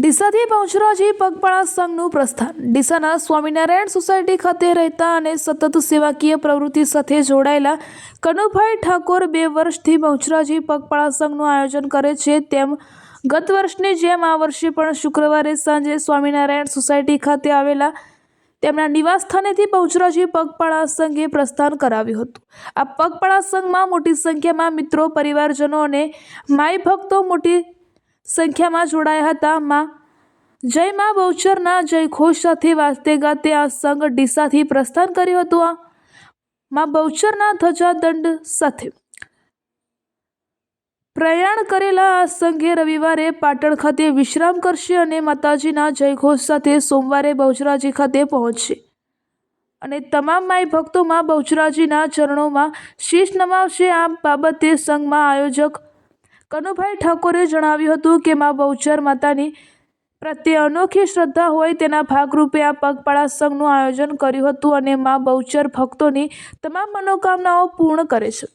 ડીસાથી પહોંચરાજી પગપાળા સંઘનું પ્રસ્થાન. ડીસાના સ્વામિનારાયણ સોસાયટી ખાતે રહેતા અને સતત સેવાકીય પ્રવૃત્તિ સાથે જોડાયેલા કનુભાઈ ઠાકોર બે વર્ષથી પહોંચરાજી પગપાળા સંઘનું આયોજન કરે છે. તેમ ગત વર્ષની જેમ આ વર્ષે પણ શુક્રવારે સાંજે સ્વામિનારાયણ સોસાયટી ખાતે આવેલા તેમના નિવાસસ્થાનેથી બહુચરાજી પગપાળા સંઘે પ્રસ્થાન કરાવ્યું હતું. આ પગપાળા સંઘમાં મોટી સંખ્યામાં મિત્રો, પરિવારજનો અને માઈ ભક્તો મોટી સંખ્યામાં જોડાયા હતા. માં જય માં બહુચરના જય ઘોષ સાથે વાજતે ગાતે આ સંઘ ડીસાથી પ્રસ્થાન કર્યું હતું. આ માં બહુચરના ધજાદંડ સાથે પ્રયાણ કરેલા આ સંઘે રવિવારે પાટણ ખાતે વિશ્રામ કરશે અને માતાજીના જયઘોષ સાથે સોમવારે બહુચરાજી ખાતે પહોંચશે. અને તમામ માય ભક્તોમાં બહુચરાજીના ચરણોમાં શીશ નમાવશે. આ બાબતે સંઘમાં આયોજક કનુભાઈ ઠાકોરે જણાવ્યું હતું કે મા બહુચર માતાની પ્રત્યે અનોખી શ્રદ્ધા હોય તેના ભાગરૂપે આ પગપાળા સંઘનું આયોજન કર્યું હતું અને મા બહુચર ભક્તોની તમામ મનોકામનાઓ પૂર્ણ કરે છે.